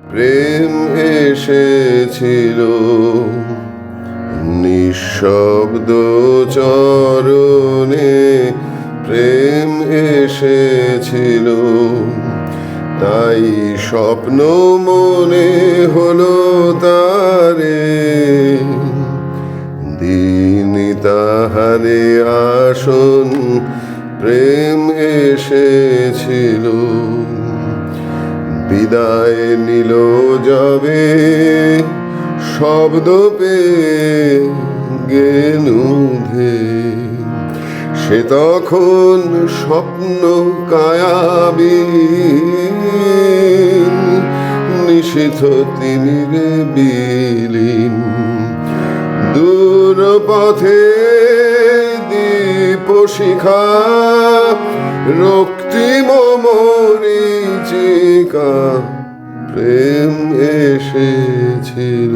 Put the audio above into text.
প্রেম এসেছিল, নিঃশব্দ চরণে প্রেম এসেছিল। তাই স্বপ্ন মনে হলো তারে, দিন তাহারে আসন প্রেম এসেছিল। বিদায় নিল যাবে, শব্দ পে গেনুধে সে তখন স্বপ্ন কায়াবি, নিষিদ্ধ তিমিরে বিলীন। দূর পথে দীপ শিখা রক্তিম মরিচিকা প্রেম এসেছিল।